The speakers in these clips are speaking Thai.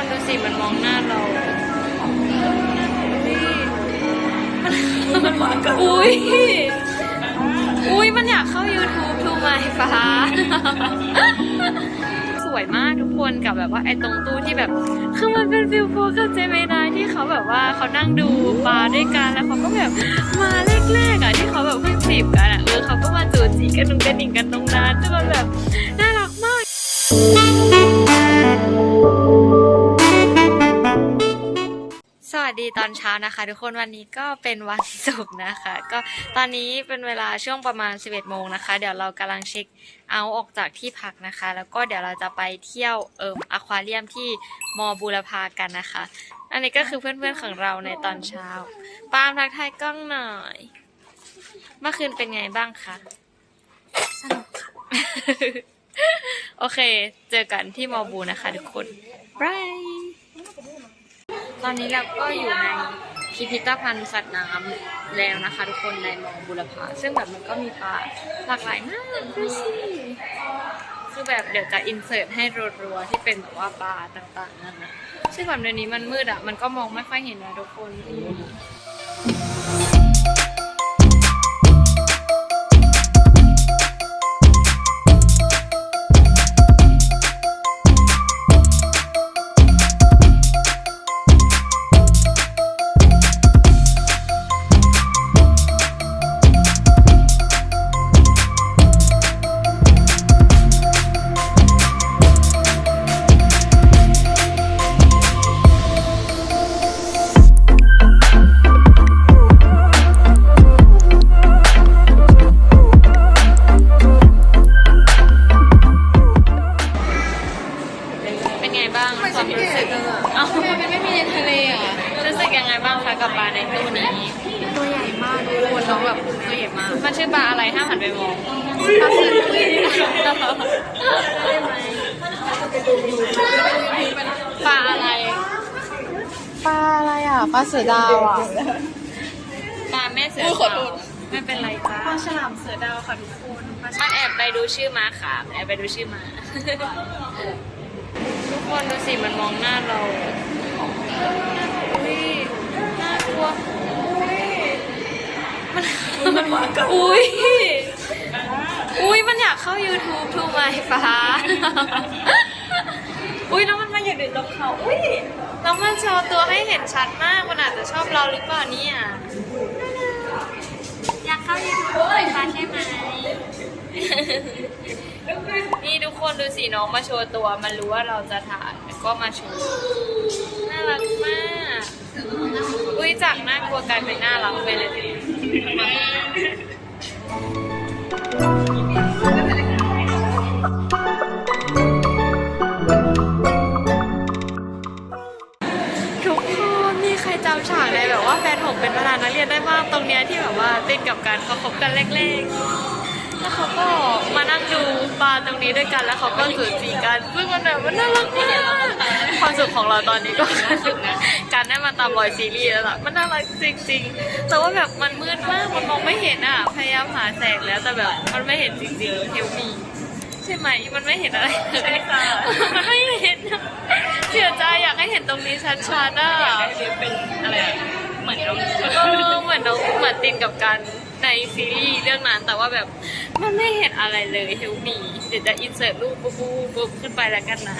คนดูสิมันมองหน้าเราอุ้ย อุ้ยมันอยากเข้า YouTube ทูมาไฟฟ้า สวยมากทุกคนกับแบบว่าไอ้ตรงตู้ที่แบบ คือมันเป็นฟิลโฟกับเจมินายที่เขาแบบว่าเขานั่งดูปลาด้วยกันแล้วเขาก็แบบมาแรกๆอะที่เขาแบบเพิ่งจีบกันอะเออเขาก็มาจูจีกันนุงกันหนิงกันตรงนั้นแต่มันแบบน่ารักมาก ดีตอนเช้านะคะ ทุกคนวันนี้ก็เป็นวันศุกร์นะคะ ก็ตอนนี้เป็นเวลาช่วงประมาณ 11โมงนะคะ เดี๋ยวเรากำลังเช็คเอาท์ออกจากที่พักนะคะ แล้วก็เดี๋ยวเราจะไปเที่ยวเอิมอควาเรียมที่มอบูรพากันนะคะ อันนี้ก็คือเพื่อนๆของเราในตอนเช้าปาล์มทักทายกล้องหน่อย เมื่อคืนเป็นไงบ้างคะสนุกค่ะ โอเค เจอกันที่มอบูนะคะ ทุกคนบาย ตอนนี้เราก็อยู่ในพิพิธภัณฑ์สัตว์น้ำแล้วนะคะ ทุกคนในมองบุรพาซึ่งแบบมันก็มีปลาหลากหลายมากดูสิคือแบบเดี๋ยวจะอินเสิร์ตให้รัวๆที่เป็นแบบว่าปลาต่างๆนั่นนะซึ่งแบบเดี๋ยวนี้มันมืดอะมันก็มองไม่ค่อยเห็นนะทุกคนเป็น ดาวอะปลาแม่เสืออุ๊ยขอโทษไม่เป็นไรจ้าปลาฉลามเสือดาวค่ะทุกคนปลาฉมัลานแอบไปดูชื่อมาค่ะแอบไปดูชื่อมาทุกคนดูสิมันมองหน้าเราอุ้ยน่ากลัวอุ้ยมันอุ้ยอุ้ยมันอยากเข้า YouTube ทูไฟฟ้าอุ้ยแล้วมันมาอยู่ในตรงเขาอุ้ย แล้วมันโชว์ตัวให้เห็นชัดมากมันอาจจะชอบเราหรือเปล่าเนี่ยอยากเข้า YouTube ไฟฟ้าใช่ไหมนี่ทุกคนดูสิน้องมาโชว์ตัว มันรู้ว่าเราจะถ่ายแล้วก็มาโชว์ น่ารักมาก อุ้ยจากน่ากลัวกลายเป็นน่ารักไปเลย ทุกคนมีใครจำฉากในแบบว่าแฟนผมเป็นประธานนักเรียนได้บ้างตรงเนี้ยที่แบบว่าติดกับการเขาคบกันแรกๆแล้วเขาก็มานั่งดูปลาตรงนี้ด้วยกันแล้วเขาก็จูบจีกันซึ่งมันแบบมันน่ารักมากความสุขของเราตอนนี้ก็คือการได้มาตามรอยซีรีส์แล้วล่ะมันน่ารักจริงๆแต่ว่าแบบมันมืดมากมันมองไม่เห็นอะพยายามหาแสงแล้วแต่แบบมันไม่เห็นจริงๆเฮลมีใช่ไหมมันไม่เห็นอะไรเลยมันไม่เห็น ตรงนี้ชัดๆอะเป็นอะไรเหมือนเราเออเหมือนน้องเหมือนตินกับการในซีรีส์เรื่องนั้นแต่ว่าแบบมันไม่เห็นอะไรเลยเฮลมีเดี๋ยวจะอินเสิร์ตรูปบุ๊บปุ๊บปุ๊บขึ้นไปแล้วกันนะ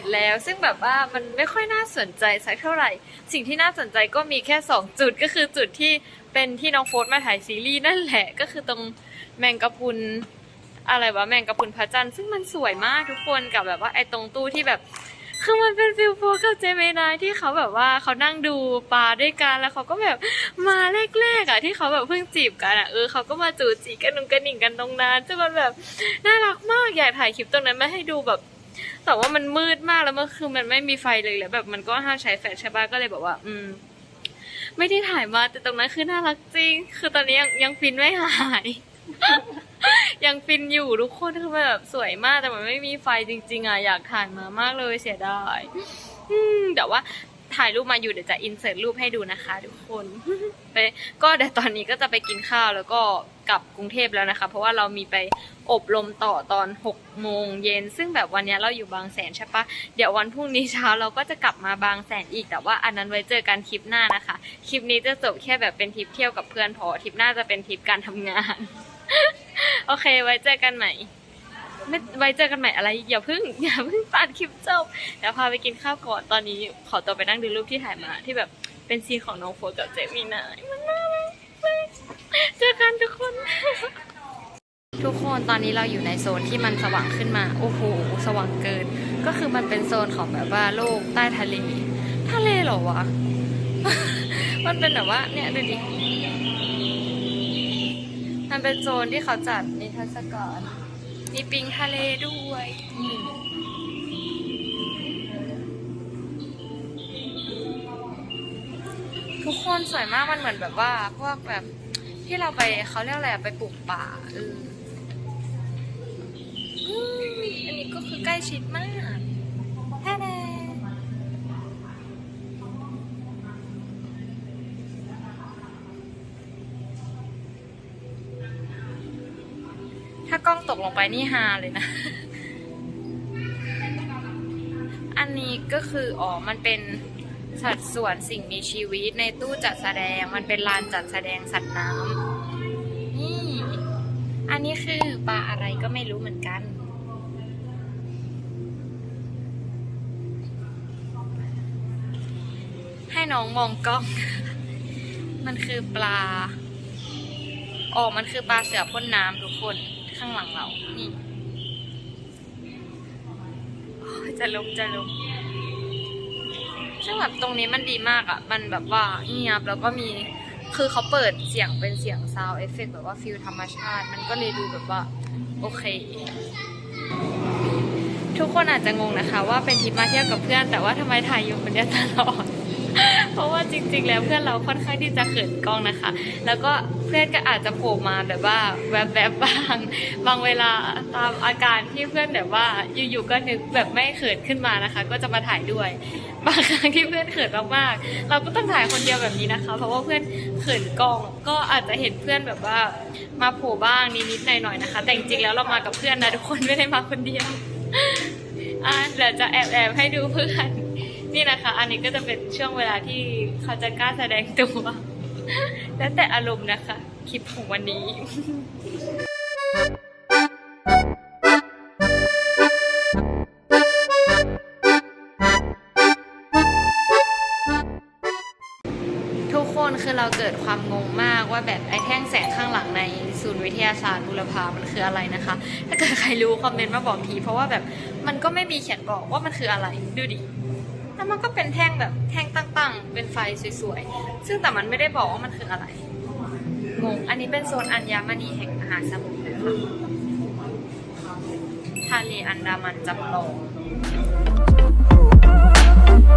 จแล้ว ซึ่งแบบว่ามันไม่ค่อยน่าสนใจสักเท่าไหร่ สิ่งที่น่าสนใจก็มีแค่ 2 จุดก็คือจุดที่เป็นที่น้องโฟสมาถ่ายซีรีส์นั่นแหละก็คือตรงแมงกะพรุนอะไรวะแมงกะพรุนพระจันทร์ซึ่งมันสวยมากทุกคนกับแบบว่าไอ้ตรงตู้ที่แบบคือมันเป็นฟิลโฟกับเจมินายที่เขาแบบว่าเขานั่งดูปลาด้วยกันแล้วเขาก็แบบมาแรกๆอะที่เขาแบบเพิ่งจีบกันอะเออเขาก็มาจูจีกันนุ่งกันหนิงกันตรงนั้นซึ่งมันแบบน่ารักมากอยากถ่ายคลิปตรงนั้นมาให้ดูแบบ แต่ว่ามันมืดมากแล้วเมื่อคืนมันไม่มีไฟเลยแล้วแบบมันก็ห้ามใช้แฟลชใช่ปะก็เลยบอกว่า อืม ไม่ได้ถ่ายมาแต่ตรงนั้นคือน่ารักจริง คือตอนนี้ยังยังฟินไม่หาย ยังฟินอยู่ทุกคนคือแบบสวยมากแต่มันไม่มีไฟจริง ๆอะอยากถ่ายมามากเลยเสียดายอืมแต่ว่าถ่ายรูปมาอยู่เดี๋ยวจะอินเสิร์ตรูปให้ดูนะคะทุกคนไปก็เดี๋ยวตอนนี้ก็จะไปกินข้าวแล้วก็ กลับกรุงเทพแล้วนะคะ เพราะว่าเรามีไปอบรมต่อตอน6โมงเย็น ซึ่งแบบวันนี้เราอยู่บางแสนใช่ปะเดี๋ยววันพรุ่งนี้เช้าเราก็จะกลับมาบางแสนอีก แต่ว่าอันนั้นไว้เจอกันทริปหน้านะคะ คลิปนี้จะจบแค่แบบเป็นทริปเที่ยวกับเพื่อนพอทริปหน้าจะเป็นทริปการทำงาน โอเค ไว้เจอกันใหม่ไม่ไว้เจอกันใหม่อะไรอย่าเพิ่งอย่าเพิ่งตัดคลิปจบเดี๋ยวพาไปกินข้าวก่อนตอนนี้ขอตัวไปนั่งดูรูปที่ถ่ายมาที่แบบเป็นซีนของน้องโฟกับเจมี่นายมันน่ารักมาก เจอกันทุกคน ทุกคนตอนนี้เราอยู่ในโซนที่มันสว่างขึ้นมาโอ้โหสว่างเกิน ก็คือมันเป็นโซนของแบบว่าโลกใต้ทะเลทะเลเหรอวะ มันเป็นแบบว่าเนี่ยดูดิมันเป็นโซนที่เขาจัดนิทรรศการมีปิงทะเลด้วยทุกคนสวยมากมันเหมือนแบบว่าพวกแบบ ที่เราไปเขาเรียกอะไรไปปลูกป่าเอออืมอันนี้ก็คือใกล้ชิดมากแท้แน่ถ้ากล้องตกลงไปนี่ฮาเลยนะ อันนี้ก็คืออ๋อ มันเป็นสัดส่วนสิ่งมีชีวิตในตู้จัดแสดง มันเป็นลานจัดแสดงสัตว์น้ำนี่ อันนี้คือ ปลาอะไรก็ไม่รู้เหมือนกัน ให้น้องมองกล้อง มันคือปลาอ๋อมันคือปลาเสือพ่นน้ำทุกคนข้างหลังเรา นี่จะลุกจะลุกซึ่งแบบตรงนี้มันดีมากอะ่ะ มันแบบว่าเงียบแล้วก็มี คือเขาเปิดเสียงเป็นเสียงซาวเอฟเฟกแบบว่าฟิลธรรมชาติ มันก็เลยดูแบบว่า โอเค ทุกคนอาจจะงงนะคะ ว่าเป็นทริปมาเที่ยวกับเพื่อน แต่ว่าทำไมถ่ายอยู่คนเดียวตลอด เพราะว่าจริง ๆ แล้วเพื่อนเราค่อนข้างที่จะเขินกล้องนะคะ แล้วก็เพื่อนก็อาจจะโผล่มาแบบว่าแวบๆบ้างบางเวลาตามอาการที่เพื่อนแบบว่าอยู่ๆก็นึกแบบไม่เขินขึ้นมานะคะ ก็จะมาถ่ายด้วย บางครั้งที่เพื่อนเขินมากๆเราก็ต้องถ่ายคนเดียวแบบนี้นะคะ เพราะว่าเพื่อนเขินกล้องก็อาจจะเห็นเพื่อนแบบว่ามาโผล่บ้างนิดๆหน่อยๆนะคะ แต่จริงๆแล้วเรามากับเพื่อนนะทุกคนไม่ได้มาคนเดียวอะเดี๋ยวจะแอบแอบให้ดูเพื่อนนี่นะคะ อันนี้ก็จะเป็นช่วงเวลาที่เขาจะกล้าแสดงตัวแล้วแต่อารมณ์นะคะ คลิปของวันนี้ เราเกิดความงงมากว่าแบบไอ้แท่งแสงข้างหลังในศูนย์วิทยาศาสตร์บุรพามันคืออะไรนะคะ ถ้าเกิดใครรู้คอมเมนต์มาบอกที เพราะว่าแบบมันก็ไม่มีเขียนบอกว่ามันคืออะไรดูดิแล้วมันก็เป็นแท่งแบบแท่งตั้งๆ เป็นไฟสวยๆ ซึ่งแต่มันไม่ได้บอกว่ามันคืออะไรงงอันนี้เป็นโซนอัญมณีแห่งมหาสมุทรนะคะทะเลอันดามันจำลอง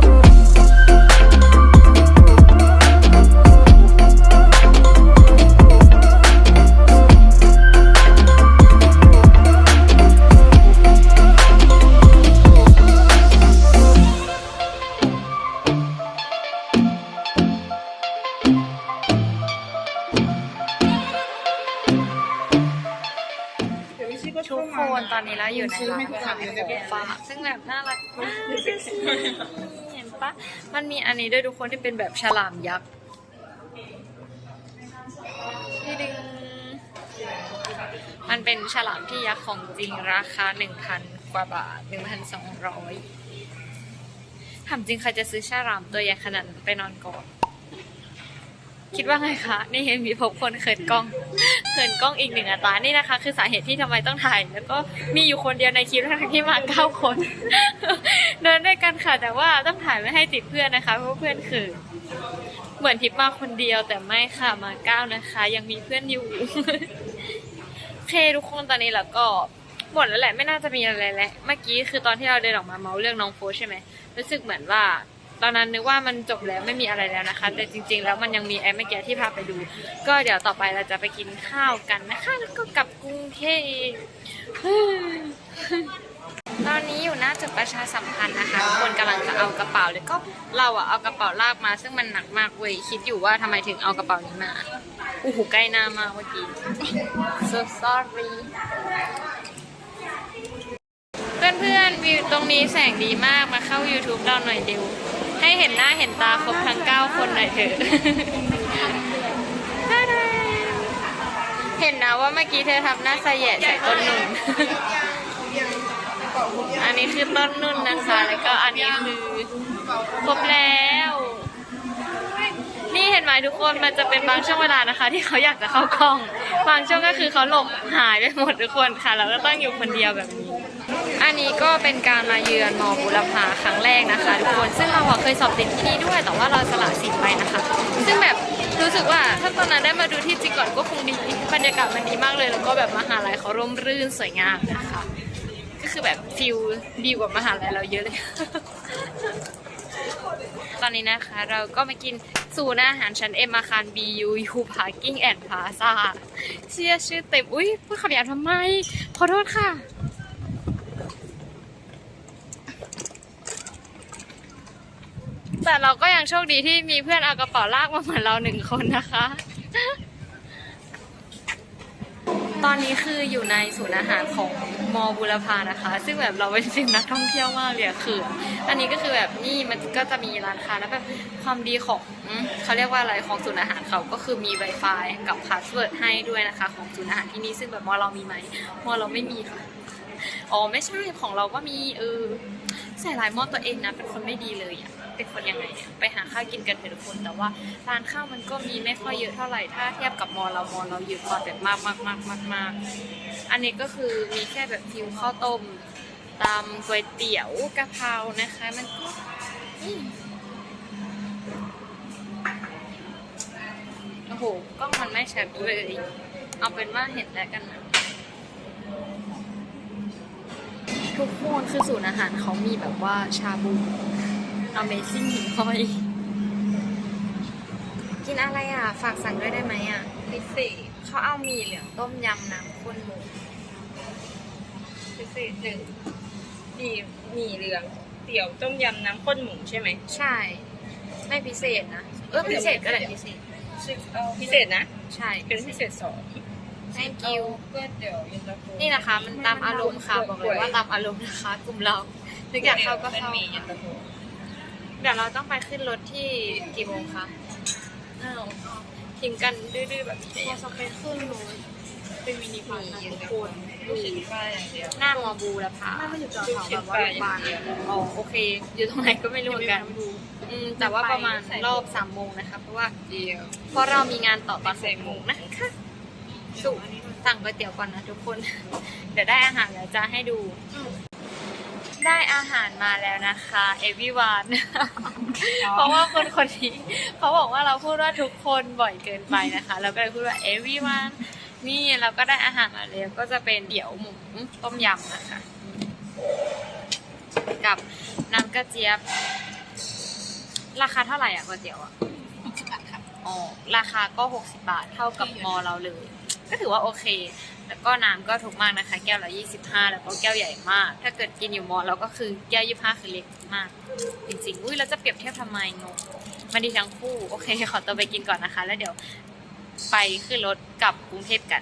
ทุ อนนี้อยู่ในร้านขายของฝากซึ่งแบบน่ารักมากเห็นปะมันมีอันนี้ด้วยทุกคนที่เป็นแบบฉลามยักษ์นี่ดึงมันเป็นฉลามที่ยักษ์ของจริงราคาหนึ่งพันกว่าบาทหนึ่งพันสองร้อยถามจริงใครจะซื้อฉลามตัวใหญ่ขนาดนั้นไปนอนกอนคิดว่าไงคะ นี่เห็นมีพบคนเขินกล้อง เขินกล้องอีกหนึ่งอัตรานี่นะคะ คือสาเหตุที่ทำไมต้องถ่าย แล้วก็มีอยู่คนเดียวในคลิปทั้งที่มาเก้าคนเดินด้วยกันค่ะแต่ว่าต้องถ่ายไม่ให้ติดเพื่อนนะคะ เพราะเพื่อนเขินเหมือนทิปมาคนเดียวแต่ไม่ค่ะมาเก้านะคะ ยังมีเพื่อนอยู่โอเคทุกคนตอนนี้เราก็หมดแล้วแหละไม่น่าจะมีอะไรแล้วเมื่อกี้คือตอนที่เราเดินออกมาเมาเรื่องน้องโฟใช่ไหมรู้สึกเหมือนว่า ตอนนั้นนึกว่ามันจบแล้วไม่มีอะไรแล้วนะคะ แต่จริง ๆ แล้วมันยังมีแอปเมื่อกี้ที่พาไปดู ก็เดี๋ยวต่อไปเราจะไปกินข้าวกันนะคะแล้วก็กลับกรุงเทพตอนนี้อยู่หน้าจุดประชาสัมพันธ์นะคะคนกำลังจะเอากระเป๋าเลยก็เราอะเอากระเป๋าลากมา ซึ่งมันหนักมากเว้ยคิดอยู่ว่าทำไมถึงเอากระเป๋านี้มาโอ้โหใกล้หน้ามากเมื่อกี้ so sorry เพื่อนๆวิวตรงนี้แสงดีมากมาเข้า YouTube เราหน่อยเดียว ให้เห็นหน้าเห็นตาครบทั้ง 9 คนหน่อยเถอะท่าดเห็นนะว่าเมื่อกี้เธอทำหน้าใสแยะใส่ต้นนุ่น อันนี้คือต้นนุ่นนะคะ แล้วก็อันนี้คือครบแล้ว นี่เห็นไหมทุกคนมันจะเป็นบางช่วงเวลานะคะ ที่เขาอยากจะเข้ากล้อง บางช่วงก็คือเขาหลบหายไปหมดทุกคนค่ะ เราก็ต้องอยู่คนเดียวแบบนี้ อันนี้ก็เป็นการมาเยือนมอบุรพาครั้งแรกนะคะทุกคนซึ่งเราอะเคยสอบติดที่นี่ด้วย แต่ว่าเราสละสิทธิ์ไปนะคะ ซึ่งแบบรู้สึกว่าถ้าตอนนั้นได้มาดูที่จริงก่อนก็คงดีบรรยากาศมันดีมากเลย แล้วก็แบบมหาลัยเขาร่มรื่นสวยงามนะคะก็คือแบบฟิลดีกว่ามหาลัยเราเยอะเลย ตอนนี้นะคะเราก็มากินศูนอาหารชั้นเอ็มอาคาร BU U Parking and Plaza เชื่อชื่อเต็มอุ้ยพูดคำหยาบทำไม ขอโทษค่ะ แต่เราก็ยังโชคดีที่มีเพื่อนเอากระเป๋าลากมาเหมือนเราหนึ่งคนนะคะ ตอนนี้คืออยู่ในศูนย์อาหารของมอบุรพานะคะ ซึ่งแบบเราเป็นฟิลนักท่องเที่ยวมากเลยคือ อันนี้ก็คือแบบนี่มันก็จะมีร้านค้าแล้วแบบความดีของเขาเรียกว่าอะไรของศูนย์อาหารเขาก็คือมี Wi-Fi กับพาสเวิร์ดให้ด้วยนะคะ ของศูนย์อาหารที่นี่ซึ่งแบบมอเรามีไหมมอเราไม่มีค่ะอ๋อไม่ใช่ของเราก็มีเออใส่ลายมอตัวเองนะเป็นคนไม่ดีเลยอะ เป็นคนยังไงอะไปหาข้าวกินกันเถอะทุกคน แต่ว่าร้านข้าวมันก็มีไม่ค่อยเยอะเท่าไหร่ถ้าเทียบกับมอเรามอเราเยอะกว่าแบบมากมากมากมากมากอันนี้ก็คือมีแค่แบบฟิวข้าวต้มตำก๋วยเตี๋ยวกะเพรานะคะ มันก็โอ้โหกล้องมันไม่ชัดเลย เอาเป็นว่าเห็นแล้วกันนะทุกคนคือศูนย์อาหารเขามีแบบว่าชาบู Amazing หิ่งห้อยกินอะไรอะ ฝากสั่งด้วยได้ไหมอะพิเศษเขาเอาหมี่เหลืองต้มยำน้ำข้นหมูพิเศษหนึ่งมีหมี่เหลืองเตี๋ยวต้มยำน้ำข้นหมูใช่ไหมใช่ ไม่พิเศษนะ เออพิเศษก็ได้พิเศษ พิเศษนะ ใช่เป็นพิเศษสอง thank you ก๋วยเตี๋ยวเย็นตาโฟนี่นะคะ มันตามอารมณ์ค่ะ บอกเลยว่าตามอารมณ์นะคะ กลุ่มเรานึกอยากเข้าก็เป็นเข้าหมี่ เย็นตาโฟเดี๋ยวเราต้องไปขึ้นรถที่กี่โมงคะอ้าวทิ้งกันดื้อๆแบบนี้เราจะไปขึ้นรถเป็นมินิบัสนะทุกคนดูลูกชิ้นปลาอย่างเดียวหน้ามอบูรพาไม่อยู่แถวๆแบบว่าโรงพยาบาลอ๋อโอเค อยู่ตรงไหนก็ไม่รู้เหมือนกันอืมแต่ว่าประมาณรอบสามโมงนะคะเพราะว่าเดียวเพราะเรามีงานต่อตอนสี่โมงนะคะสุสั่งก๋วยเตี๋ยวก่อนนะทุกคน เดี๋ยวได้อาหารเดี๋ยวจะให้ดู ได้อาหารมาแล้วนะคะเอวิวานเพราะว่าคนคนนี้เขาบอกว่าเราพูดว่าทุกคนบ่อยเกินไปนะคะ เราก็เลยพูดว่า everyone นี่เราก็ได้อาหารมาแล้วก็จะเป็นเดี่ยวหมูต้มยำนะคะ กับน้ำกระเจี๊ยบ ราคาเท่าไหร่อะก๋วยเตี๋ยวอะสิบบาทค่ะอ๋อราคาก็60บาทเท่ากับมอเราเลย ก็ถือว่าโอเค แล้วก็น้ำก็ถูกมากนะคะ แก้วละ 25 แล้วก็แก้วใหญ่มาก ถ้าเกิดกินอยู่มอเราก็คือแก้ว 25 คือเล็กมาก จริงๆ อุ้ยเราจะเปรียบเทียบทำไมงงมันดีทั้งคู่ โอเค ขอตัวไปกินก่อนนะคะ แล้วเดี๋ยวไปขึ้นรถกลับกรุงเทพกัน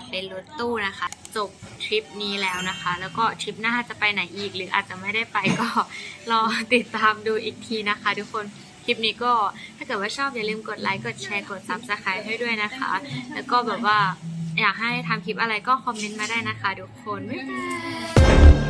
บเป็นรถตู้นะคะ จบทริปนี้แล้วนะคะ แล้วก็ทริปหน้าจะไปไหนอีก หรืออาจจะไม่ได้ไปก็รอติดตามดูอีกทีนะคะ ทุกคนคลิปนี้ก็ถ้าเกิดว่าชอบอย่าลืมกดไลค์กดแชร์กด subscribe ให้ด้วยนะคะ แล้วก็แบบว่าอยากให้ทำคลิปอะไรก็คอมเมนต์มาได้นะคะ ทุกคนบ๊ายบาย